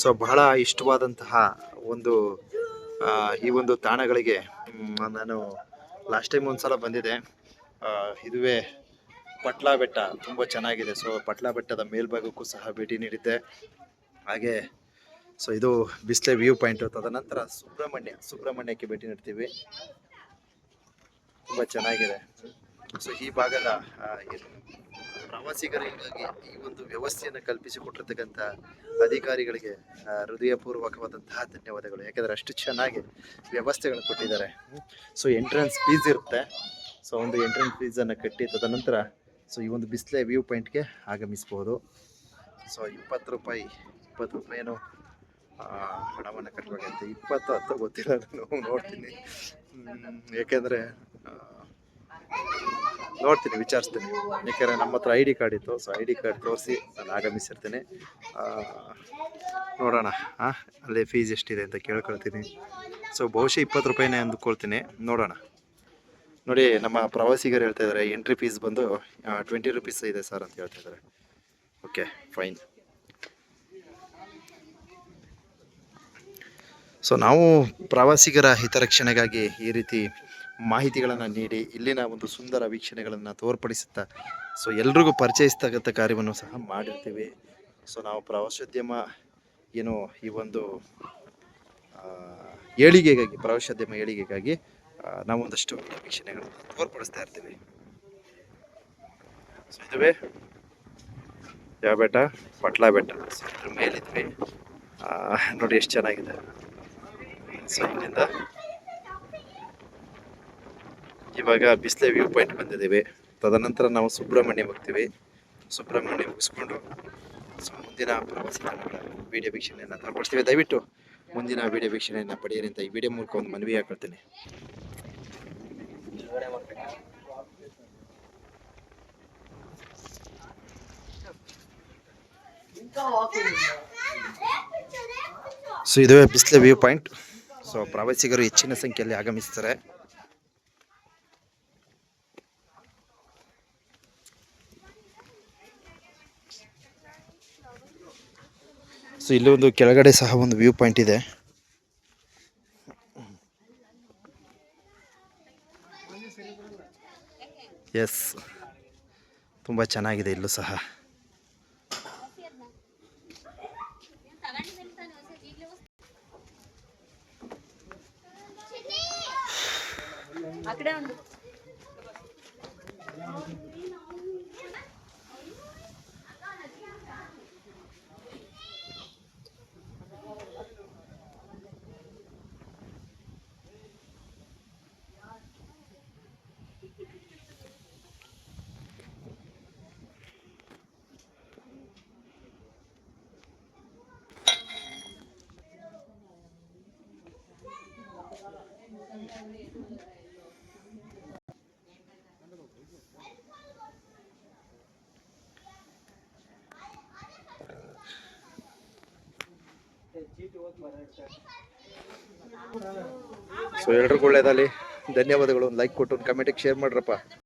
So ಬಹಳ ಇಷ್ಟವಾದಂತಹ ಒಂದು ಈ ಒಂದು ತಾಣಗಳಿಗೆ ನಾನು ಲಾಸ್ಟ್ ಟೈಮ್ ಒಂದು ಸಲ ಬಂದಿದೆ ಇದುವೇ ಪಟ್ಲಾ ಬೆಟ್ಟ ತುಂಬ ಚೆನ್ನಾಗಿದೆ. ಸೊ ಪಟ್ಲಾ ಬೆಟ್ಟದ ಮೇಲ್ಭಾಗಕ್ಕೂ ಸಹ ಭೇಟಿ ನೀಡಿದ್ದೆ. ಹಾಗೆ, ಸೊ ಇದು ಬಿಸ್ಲೆ ವ್ಯೂ ಪಾಯಿಂಟ್ ತದನಂತರ ಸುಬ್ರಹ್ಮಣ್ಯ, ಸುಬ್ರಹ್ಮಣ್ಯಕ್ಕೆ ಭೇಟಿ ನೀಡ್ತೀವಿ. ತುಂಬ ಚೆನ್ನಾಗಿದೆ. ಸೊ ಈ ಭಾಗದ ಪ್ರವಾಸಿಗರಿಗಾಗಿ ಈ ಒಂದು ವ್ಯವಸ್ಥೆಯನ್ನು ಕಲ್ಪಿಸಿಕೊಟ್ಟಿರ್ತಕ್ಕಂಥ ಅಧಿಕಾರಿಗಳಿಗೆ ಹೃದಯಪೂರ್ವಕವಾದಂತಹ ಧನ್ಯವಾದಗಳು. ಯಾಕೆಂದರೆ ಅಷ್ಟು ಚೆನ್ನಾಗಿ ವ್ಯವಸ್ಥೆಗಳನ್ನು ಕೊಟ್ಟಿದ್ದಾರೆ. ಸೊ ಎಂಟ್ರೆನ್ಸ್ ಫೀಸ್ ಇರುತ್ತೆ. ಸೊ, ಒಂದು ಎಂಟ್ರೆನ್ಸ್ ಫೀಸನ್ನು ಕಟ್ಟಿ ತದನಂತರ, ಸೊ, ಈ ಒಂದು ಬಿಸ್ಲೆ ವ್ಯೂ ಪಾಯಿಂಟ್ಗೆ ಆಗಮಿಸ್ಬೋದು. ಸೊ, ಇಪ್ಪತ್ತು ರೂಪಾಯಿ, ಇಪ್ಪತ್ತು ರೂಪಾಯಿನೂ ಹಣವನ್ನು ಕಟ್ಟಬೇಕಾಗುತ್ತೆ ಇಪ್ಪತ್ತು ಹತ್ತು ಗೊತ್ತಿಲ್ಲ ನೋಡ್ತೀನಿ. ಏಕೆಂದರೆ ನೋಡ್ತೀನಿ, ವಿಚಾರಿಸ್ತೀನಿ. ಯಾಕೆಂದರೆ ನಮ್ಮ ಹತ್ರ ಐ ಡಿ ಕಾರ್ಡ್ ಇತ್ತು ಸೊ ಐ ಡಿ ಕಾರ್ಡ್ ತೋರಿಸಿ ನಾನು ಆಗಮಿಸಿರ್ತೀನಿ. ನೋಡೋಣ ಹಾಂ ಅಲ್ಲಿ ಫೀಸ್ ಎಷ್ಟಿದೆ ಅಂತ ಕೇಳ್ಕೊಳ್ತೀನಿ. ಸೊ ಬಹುಶಃ ಇಪ್ಪತ್ತು ರೂಪಾಯಿನೇ ಅಂದುಕೊಳ್ತೀನಿ. ನೋಡೋಣ. ನೋಡಿ, ನಮ್ಮ ಪ್ರವಾಸಿಗರು ಹೇಳ್ತಾ ಇದ್ದಾರೆ ಎಂಟ್ರಿ ಫೀಸ್ ಬಂದು ಟ್ವೆಂಟಿ ರುಪೀಸ್ ಇದೆ ಸರ್ ಅಂತ ಹೇಳ್ತಾ ಇದ್ದಾರೆ ಓಕೆ ಫೈನ್ ಸೊ ನಾವು ಪ್ರವಾಸಿಗರ ಹಿತರಕ್ಷಣೆಗಾಗಿ ಈ ರೀತಿ ಮಾಹಿತಿಗಳನ್ನು ನೀಡಿ ಇಲ್ಲಿನ ಒಂದು ಸುಂದರ ವೀಕ್ಷಣೆಗಳನ್ನು ತೋರ್ಪಡಿಸುತ್ತಾ, ಸೊ ಎಲ್ರಿಗೂ ಪರಿಚಯಿಸ್ತಕ್ಕಂಥ ಕಾರ್ಯವನ್ನು ಸಹ ಮಾಡಿರ್ತೀವಿ. ಸೊ ನಾವು ಪ್ರವಾಸೋದ್ಯಮ ಏನು ಈ ಒಂದು ಏಳಿಗೆಗಾಗಿ, ಪ್ರವಾಸೋದ್ಯಮ ಏಳಿಗೆಗಾಗಿ ನಾವೊಂದಷ್ಟು ವೀಕ್ಷಣೆಗಳನ್ನು ತೋರ್ಪಡಿಸ್ತಾ ಇರ್ತೀವಿ. ಸೊ ಇದುವೇ ಯಾವ ಬೆಟ್ಟ ಪಟ್ಲ ಬೆಟ್ಟ. ಸೊ ಇದ್ರ ಮೇಲಿದ್ವಿ. ನೋಡಿ ಎಷ್ಟು ಚೆನ್ನಾಗಿದೆ. ಸೊ ಇಲ್ಲಿಂದ ಇವಾಗ ಬಿಸ್ಲೆ ವ್ಯೂ ಪಾಯಿಂಟ್ ಬಂದಿದ್ದೀವಿ. ತದನಂತರ ನಾವು ಸುಬ್ರಹ್ಮಣ್ಯ ಹೋಗ್ತೀವಿ. ಸುಬ್ರಹ್ಮಣ್ಯ ಮುಗಿಸ್ಕೊಂಡು ಸೊ ಮುಂದಿನ ಪ್ರವಾಸಿ ತಾಣಗಳ ವಿಡಿಯೋ ವೀಕ್ಷಣೆಯನ್ನು ತಗೊಳ್ತೀವಿ ದಯವಿಟ್ಟು ಮುಂದಿನ ವಿಡಿಯೋ ವೀಕ್ಷಣೆಯನ್ನು ಪಡೆಯಿರಿ ಅಂತ ಈ ವಿಡಿಯೋ ಮೂಲಕ ಒಂದು ಮನವಿ ಹಾಕೊಳ್ತೀನಿ ಸೊ ಇದುವೇ ಬಿಸ್ಲೆ ವ್ಯೂ ಪಾಯಿಂಟ್. ಸೊ ಪ್ರವಾಸಿಗರು ಹೆಚ್ಚಿನ ಸಂಖ್ಯೆಯಲ್ಲಿ ಆಗಮಿಸ್ತಾರೆ. ಸೊ, ಇಲ್ಲಿ ಒಂದು ಕೆಳಗಡೆ ಸಹ ಒಂದು ವ್ಯೂ ಪಾಯಿಂಟ್ ಇದೆ. ಎಸ್ ತುಂಬ ಚೆನ್ನಾಗಿದೆ ಇಲ್ಲೂ ಸಹ. ಆ ಒಂದು. ಸೊ ಎಲ್ರಿಗೂ ಒಳ್ಳೇದಲ್ಲಿ ಧನ್ಯವಾದಗಳು. ಲೈಕ್ ಕೊಟ್ಟು ಕಮೆಂಟಿಗೆ ಶೇರ್ ಮಾಡ್ರಪ್ಪ.